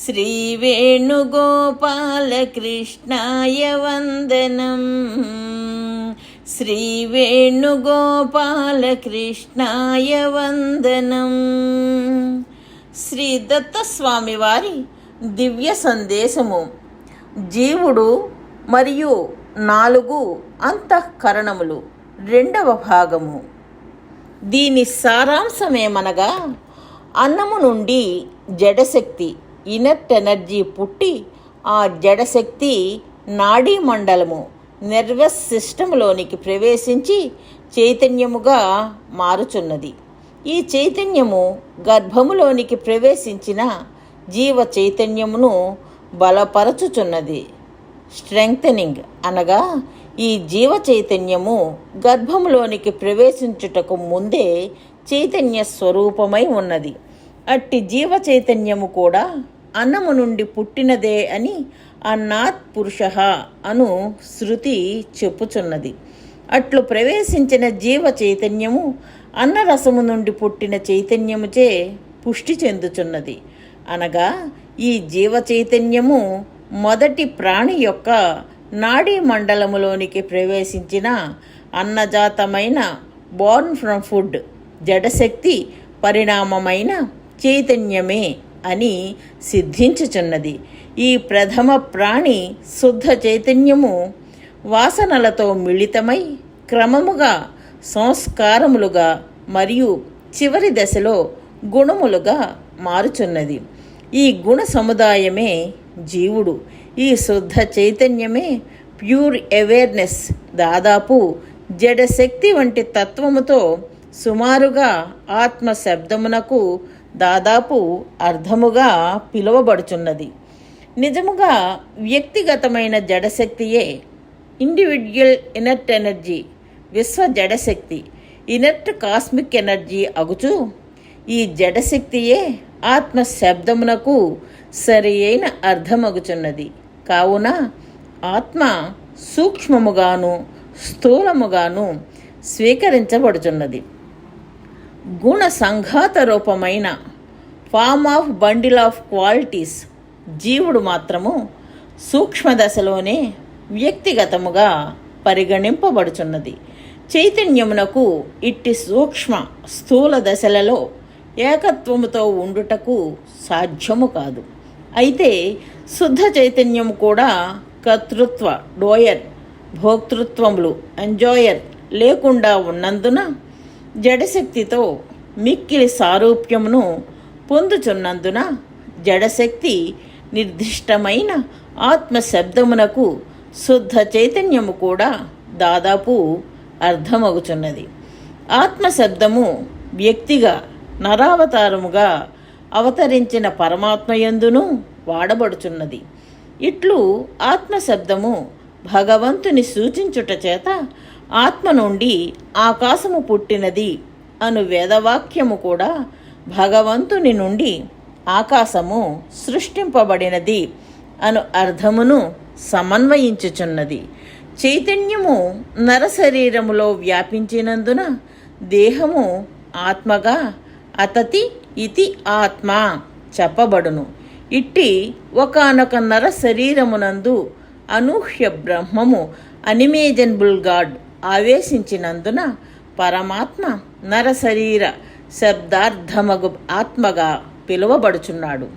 श्रीवेणुगोपालकृष्णाय वन्दनम् శ్రీవేణుగోపాలకృష్ణాయ వందనం శ్రీ దత్తస్వామి వారి దివ్య సందేశము జీవుడు మరియు నాలుగు అంతఃకరణములు రెండవ భాగము దీని సారాంశమేమనగా అన్నము నుండి జడశక్తి ఇనర్ట్ ఎనర్జీ పుట్టి ఆ జడశక్తి నాడీ మండలము నెర్వస్ సిస్టంలోనికి ప్రవేశించి చైతన్యముగా మారుచున్నది. ఈ చైతన్యము గర్భములోనికి ప్రవేశించిన జీవ చైతన్యమును బలపరచుచున్నది. స్ట్రెంగ్థనింగ్ అనగా ఈ జీవ చైతన్యము గర్భములోనికి ప్రవేశించుటకు ముందే చైతన్య స్వరూపమై ఉన్నది. అట్టి జీవ చైతన్యము కూడా అన్నము నుండి పుట్టినదే అని అన్నాత్ పురుష అను శృతి చెప్పుచున్నది. అట్లు ప్రవేశించిన జీవ చైతన్యము అన్నరసము నుండి పుట్టిన చైతన్యముచే పుష్టి చెందుచున్నది. అనగా ఈ జీవ చైతన్యము మొదటి ప్రాణి యొక్క నాడీ మండలములోనికి ప్రవేశించిన అన్నజాతమైన బోర్న్ ఫ్రమ్ ఫుడ్ జడశక్తి పరిణామమైన చైతన్యమే అని సిద్ధించుచున్నది. ఈ ప్రథమ ప్రాణి శుద్ధ చైతన్యము వాసనలతో మిళితమై క్రమముగా సంస్కారములుగా మరియు చివరి దశలో గుణములుగా మారుచున్నది. ఈ గుణ సముదాయమే జీవుడు. ఈ శుద్ధ చైతన్యమే ప్యూర్ అవేర్నెస్. దాదాపు జడశక్తి వంటి తత్వముతో సుమారుగా ఆత్మ శబ్దమునకు దాదాపు అర్థముగా పిలువబడుచున్నది. నిజముగా వ్యక్తిగతమైన జడశక్తియే ఇండివిడ్యువల్ ఇనర్ట్ ఎనర్జీ విశ్వ జడశక్తి ఇనర్ట్ కాస్మిక్ ఎనర్జీ అగుచు ఈ జడశక్తియే ఆత్మ శబ్దమునకు సరి అయిన అర్థమగుచున్నది కావున ఆత్మ సూక్ష్మముగాను స్థూలముగాను స్వీకరించబడుచున్నది. గుణ సంఘాత రూపమైన form of bundle of qualities జీవుడు మాత్రము సూక్ష్మ దశలోనే వ్యక్తిగతముగా పరిగణింపబడుచున్నది. చైతన్యమునకు ఇట్టి సూక్ష్మ స్థూల దశలలో ఏకత్వముతో ఉండుటకు సాధ్యము కాదు. అయితే శుద్ధ చైతన్యం కూడా కర్తృత్వ డోయర్ భోక్తృత్వములు ఎంజాయర్ లేకుండా ఉన్నందున జడశక్తితో మిక్కిలి సారూప్యమును పొందుచున్నందున జడశక్తి నిర్దిష్టమైన ఆత్మ శబ్దమునకు శుద్ధ చైతన్యము కూడా దాదాపు అర్థమగుచున్నది. ఆత్మ శబ్దము వ్యక్తిగా నరావతారముగా అవతరించిన పరమాత్మయందును వాడబడుచున్నది. ఇట్లు ఆత్మ శబ్దము భగవంతుని సూచించుట చేత ఆత్మ నుండి ఆకాశము పుట్టినది అను వేదవాక్యము కూడా భగవంతుని నుండి ఆకాశము సృష్టింపబడినది అను అర్థమును సమన్వయించుచున్నది. చైతన్యము నరశరీరములో వ్యాపించినందున దేహము ఆత్మగా అతతి ఇతి ఆత్మ చెప్పబడును. ఇట్టి ఒకనొక నర శరీరమునందు అనూహ్య బ్రహ్మము అనిమేజనబుల్ గాడ్ ఆవేశించినందున పరమాత్మ నరశరీర శబ్దార్థమగు ఆత్మగా పిలువబడుచున్నాడు.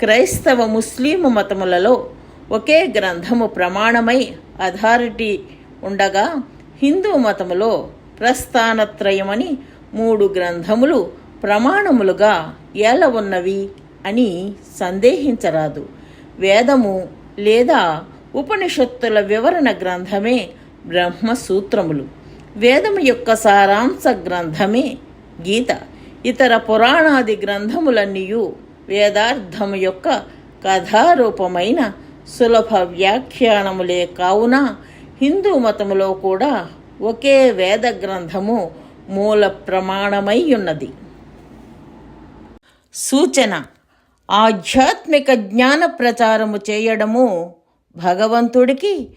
క్రైస్తవ ముస్లిము మతములలో ఒకే గ్రంథము ప్రమాణమై అథారిటీ ఉండగా హిందూ మతములో ప్రస్థానత్రయమని మూడు గ్రంథములు ప్రమాణములుగా ఎలా ఉన్నవి అని సందేహించరాదు. వేదము లేదా ఉపనిషత్తుల వివరణ గ్రంథమే బ్రహ్మసూత్రములు. వేదము యొక్క సారాంశ గ్రంథమే గీత. ఇతర పురాణాది గ్రంథములన్నీయు వేదార్థము యొక్క కథారూపమైన సులభ వ్యాఖ్యానములే కావున హిందూ మతములో కూడా ఒకే వేద గ్రంథము మూల ప్రమాణమై ఉన్నది. సూచన. ఆధ్యాత్మిక జ్ఞాన ప్రచారము చేయడము భగవంతుడికి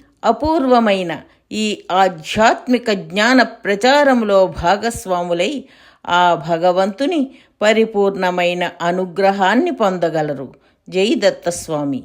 అపూర్వమైన ఈ ఆధ్యాత్మిక జ్ఞాన ప్రచారంలో భాగస్వాములై ఆ భగవంతుని పరిపూర్ణమైన అనుగ్రహాన్ని పొందగలరు. జై దత్తస్వామి.